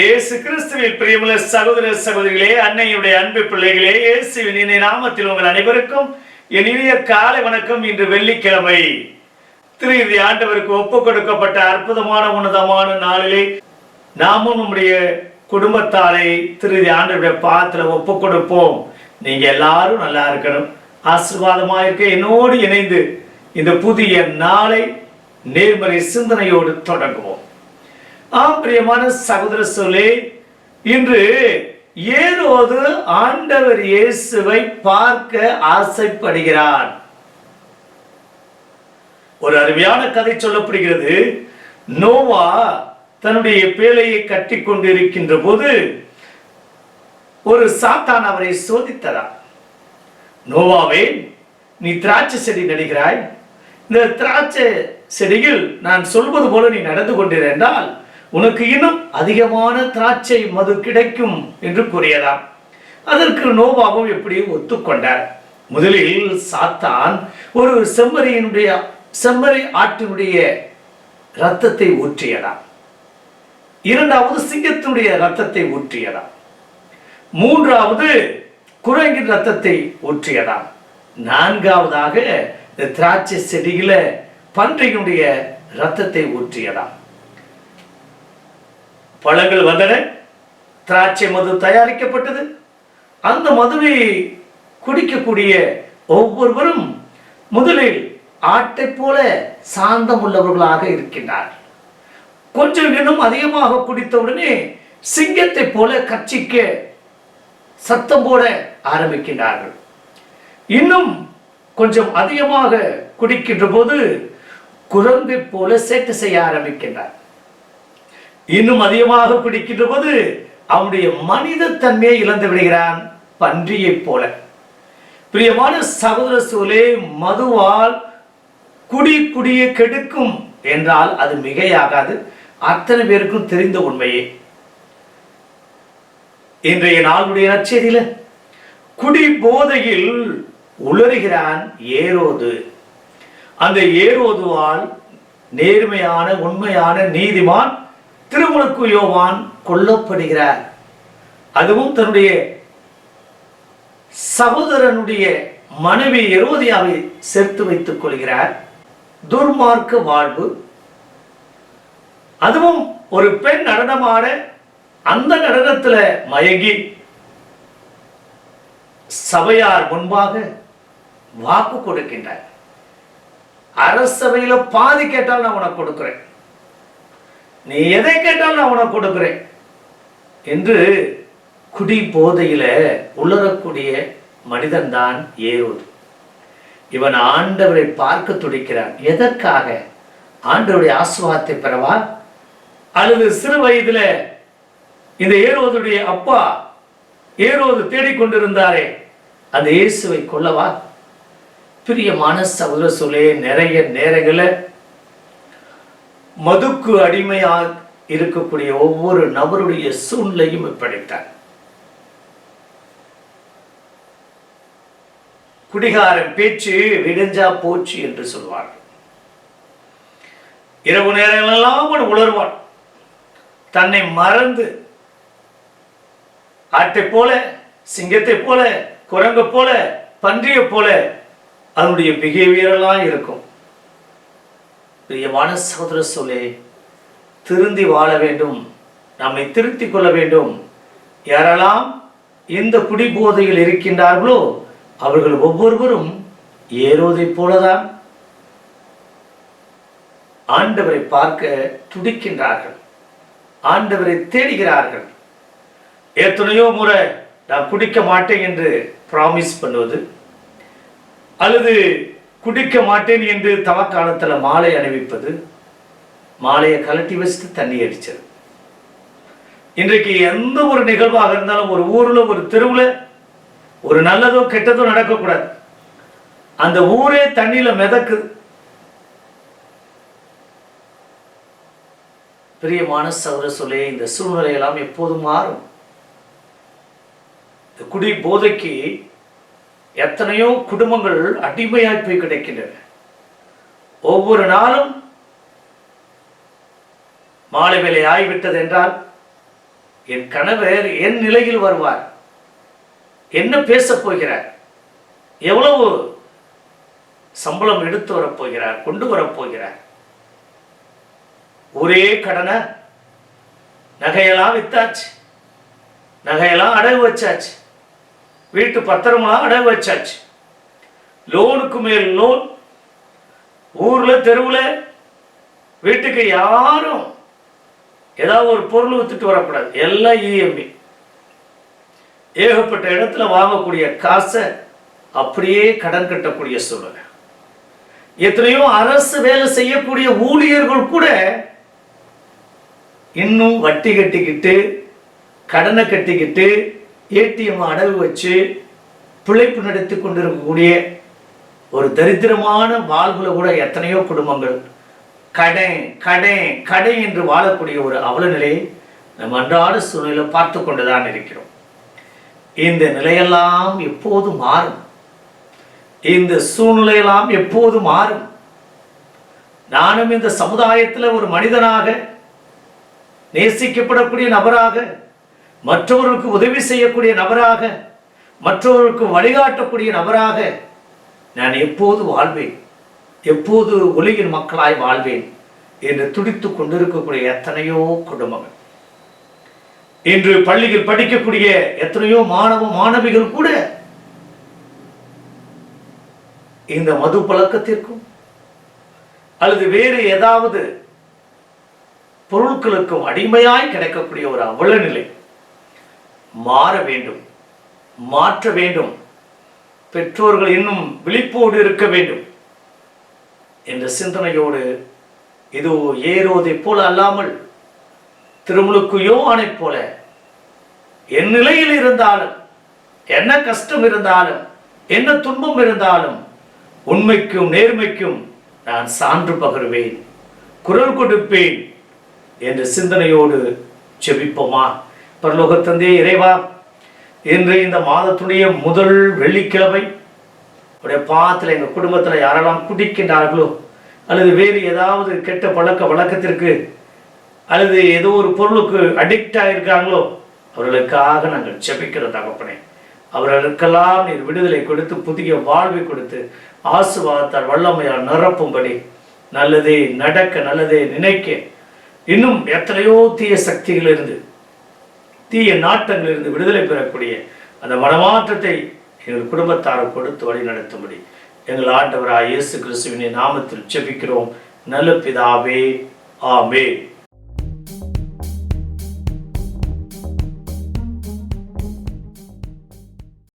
இயேசு கிறிஸ்துவில் பிரியமுள்ள சகோதர சகோதரிகளே அன்னையுடைய அன்பு பிள்ளைகளே இயேசுவின் இனிய நாமத்தில் உங்கள் அனைவருக்கும் என் இனிய காலை வணக்கம் இன்று வெள்ளிக்கிழமை. திரு ஆண்டவருக்கு ஒப்பு கொடுக்கப்பட்ட அற்புதமான உன்னதமான நாளிலே நாமும் நம்முடைய குடும்பத்தாரை திரு ஆண்டவருடைய பாத்திர ஒப்பு கொடுப்போம். நீங்க எல்லாரும் நல்லா இருக்கணும். ஆசீர்வாதமாக இருக்க என்னோடு இணைந்து இந்த புதிய நாளை நேர்மறை சிந்தனையோடு தொடங்குவோம். ஆம் பிரியமான சகோதர சொல்லே இன்று ஏரோது ஆண்டவர் இயேசுவை பார்க்க ஆசைப்படுகிறார். ஒரு அருமையான கதை சொல்லப்படுகிறது. நோவா தன்னுடைய பேழையை கட்டி கொண்டிருக்கின்ற போது ஒரு சாத்தான் அவரை சோதித்ததா நோவாவே நீ திராட்சை செடி நடுகிறாய். இந்த திராட்சை செடியில் நான் சொல்வது போல நீ நடந்து கொண்டிருந்தால் உனக்கு இன்னும் அதிகமான திராட்சை மது கிடைக்கும் என்று கூறியதாம். அதற்கு நோவாவும் எப்படி ஒத்துக்கொண்டார். முதலில் சாத்தான் ஒரு செம்மறியினுடைய செம்மறி ஆட்டினுடைய ரத்தத்தை ஊற்றியதாம். இரண்டாவது சிங்கத்தினுடைய ரத்தத்தை ஊற்றியதாம். மூன்றாவது குரங்கின் ரத்தத்தை ஊற்றியதாம். நான்காவதாக இந்த திராட்சை செடியில பன்றியினுடைய ரத்தத்தை ஊற்றியதாம். பழங்கள் வந்தன. திராட்சை மது தயாரிக்கப்பட்டது. அந்த மதுவை குடிக்கக்கூடிய ஒவ்வொருவரும் முதலில் ஆட்டை போல சாந்தம் உள்ளவர்களாக இருக்கின்றார் கொஞ்சம் இன்னும் அதிகமாக குடித்தவுடனே சிங்கத்தை போல கட்சிக்க சத்தம் போட ஆரம்பிக்கின்றார்கள். இன்னும் கொஞ்சம் அதிகமாக குடிக்கின்ற போது குரங்கை போல சேட்டை செய்ய ஆரம்பிக்கின்றார். இன்னும் அதிகமாக பிடிக்கின்ற போது அவனுடைய மனித தன்மையை இழந்து விடுகிறான் பன்றியைப் போல. பிரியமான சகோதர சூழலே மதுவால் குடி குடியை கெடுக்கும் என்றால் அது மிகையாகாது. அத்தனை பேருக்கும் தெரிந்த உண்மையே. இன்றைய நாளுடைய நச்செய்தியில குடி போதையில் உளறுகிறான் ஏரோது. அந்த ஏரோதுவால் நேர்மையான உண்மையான நீதிமான் திருமுழுக்கு யோவான் கொல்லப்படுகிறார். அதுவும் தன்னுடைய சகோதரனுடைய மனைவி எரோதியாவை சேர்த்து வைத்துக் கொள்கிறார். துர்மார்க்க வாழ்வு. அதுவும் ஒரு பெண் நடனமாட அந்த நடனத்துல மயங்கி சபையார் முன்பாக வாக்கு கொடுக்கின்றார். அரசபையில பாதி கேட்டால் நான் உனக்கு கொடுக்கிறேன். நீ எதை கேட்டாலும் நான் உனக்கு கொடுக்குறேன். என்று குடி போதையில உளரக்கூடிய மனிதன்தான் ஏறுவது இவன் ஆண்டவரை பார்க்க துடிக்கிறான். எதற்காக? ஆண்டவருடைய ஆசுவாத்தை பெறவா? அல்லது சிறு வயதுல இந்த ஏறுவதுடைய அப்பா ஏறுவது தேடிக்கொண்டிருந்தாரே அந்த இயேசுவை கொல்லவா? பிரியமான சகோதர சொல்லே நிறைய நேரங்களை மதுக்கு அடிமையாக இருக்கக்கூடிய ஒவ்வொரு நபருடைய சூழ்நிலையும் இப்படித்தான். குடிகாரன் பேச்சு விடைஞ்சா போச்சு என்று சொல்வார்கள். இரவு நேரங்களெல்லாம் அவன் உணர்வான் தன்னை மறந்து ஆட்டை போல சிங்கத்தை போல குரங்கை போல பன்றியை போல அதனுடைய பிஹேவியரெல்லாம் இருக்கும். பிரியமான சகோதர சொல்லே திருந்தி வாழ வேண்டும் நம்மை திருத்திக் கொள்ள வேண்டும். யாரெல்லாம் இந்த குடிபோதையில் இருக்கின்றார்களோ அவர்கள் ஒவ்வொருவரும் ஏறுவதை போலதான் ஆண்டவரை பார்க்க துடிக்கின்றார்கள் ஆண்டவரை தேடுகிறார்கள். எத்தனையோ முறை நான் குடிக்க மாட்டேன் என்று ப்ராமிஸ் பண்ணுவது அல்லது குடிக்க மாட்டேன் என்று தவக்காலத்தில் மாலை அணிவிப்பது மாலையை கலட்டி வச்சுட்டு தண்ணி அடிச்சது. இன்றைக்கு எந்த ஒரு நிகழ்வாக இருந்தாலும் ஒரு ஊரில் ஒரு தெருவில் ஒரு நல்லதோ கெட்டதோ நடக்கக்கூடாது. அந்த ஊரே தண்ணியில் மிதக்குது. பிரியமான சௌர சொல்லே இந்த சூழ்நிலை எல்லாம் எப்போதும் மாறும். இந்த குடி போதைக்கு எத்தனையோ குடும்பங்கள் அடிமையாய் போய் கிடைக்கின்றன. ஒவ்வொரு நாளும் மாலை வேலை ஆகிவிட்டது என்றால் என் கணவர் என் நிலையில் வருவார். என்ன பேசப் போகிறார்? எவ்வளவு சம்பளம் எடுத்து வரப் போகிறார்? கொண்டு வரப்போகிறார் ஒரே கடனை நகையெல்லாம் வித்தாச்சு. நகையெல்லாம் அடகு வச்சாச்சு. வீட்டு பத்திரமா அடகு வச்சாச்சு. லோனுக்கு மேல் லோன் ஊர்ல தெருவில் வீட்டுக்கு யாரும் ஏதாவது ஒரு பொருள் வித்துட்டு வரக்கூடாது. எல்லாம் இஎம்ஐ ஏகப்பட்ட இடத்துல வாங்கக்கூடிய காசை அப்படியே கடன் கட்டக்கூடிய சூழ்நிலை. எத்தனையோ அரசு வேலை செய்யக்கூடிய ஊழியர்கள் கூட இன்னும் வட்டி கட்டிக்கிட்டு கடனை கட்டிக்கிட்டு ஏடிஎம் அடகு வச்சு பிழைப்பு நடத்தி கொண்டிருக்கக்கூடிய ஒரு தரித்திரமான வாழ்வில் கூட எத்தனையோ குடும்பங்கள். கடன் கடன் கடன் என்று வாழக்கூடிய ஒரு அவல நிலையை நம் அன்றாட சூழ்நிலை பார்த்து கொண்டுதான் இருக்கிறோம். இந்த நிலையெல்லாம் எப்போது மாறும்? இந்த சூழ்நிலையெல்லாம் எப்போது மாறும்? நானும் இந்த சமுதாயத்தில் ஒரு மனிதனாக நேசிக்கப்படக்கூடிய நபராக மற்றவர்களுக்கு உதவி செய்யக்கூடிய நபராக மற்றவர்களுக்கு வழிகாட்டக்கூடிய நபராக நான் எப்போது வாழ்வேன்? எப்போது உலகின் மக்களாய் வாழ்வேன்? என்று துடித்து கொண்டிருக்கக்கூடிய எத்தனையோ குடும்பங்கள். இன்று பள்ளியில் படிக்கக்கூடிய எத்தனையோ மாணவ மாணவிகள் கூட இந்த மது பழக்கத்திற்கும் அல்லது வேறு ஏதாவது பொருட்களுக்கும் அடிமையாய் கிடைக்கக்கூடிய ஒரு அவல நிலை மாற வேண்டும் மாற்ற வேண்டும். பெற்றோர்கள் இன்னும் விழிப்போடு இருக்க வேண்டும் என்ற சிந்தனையோடு இதோ ஏறுவதைப் போல அல்லாமல் திருமுழுக்கு யோவானைப் போல என் நிலையில் இருந்தாலும் என்ன கஷ்டம் இருந்தாலும் என்ன துன்பம் இருந்தாலும் உண்மைக்கும் நேர்மைக்கும் நான் சான்று பகருவேன் குரல் கொடுப்பேன் என்ற சிந்தனையோடு செபிப்போமா? பரலோகத்தந்தே இறைவா இன்று இந்த மாதத்துடைய முதல் வெள்ளிக்கிழமை உடைய பாத்தில் எங்கள் குடும்பத்தில் யாரெல்லாம் குடிக்கின்றார்களோ அல்லது வேறு ஏதாவது கெட்ட பழக்க வழக்கத்திற்கு அல்லது ஏதோ ஒரு பொருளுக்கு அடிக்ட் ஆகியிருக்காங்களோ அவர்களுக்காக நாங்கள் செபிக்கிற தகப்பனே. அவர்களுக்கெல்லாம் நீர் விடுதலை கொடுத்து புதிய வாழ்வை கொடுத்து ஆசுவாதத்தால் வல்லமையால் நிரப்பும்படி நல்லதே நடக்க நல்லதே நினைக்க இன்னும் எத்தனையோ தீய சக்திகள் இருந்து தீய நாட்டங்களிலிருந்து விடுதலை பெறக்கூடிய அந்த மனமாற்றத்தை எங்கள் குடும்பத்தார் கொடுத்து வழி நடத்தும்படி எங்கள் ஆண்டவராக இயேசு கிறிஸ்துவின் நாமத்தில் செபிக்கிறோம் நல்ல பிதாவே ஆமே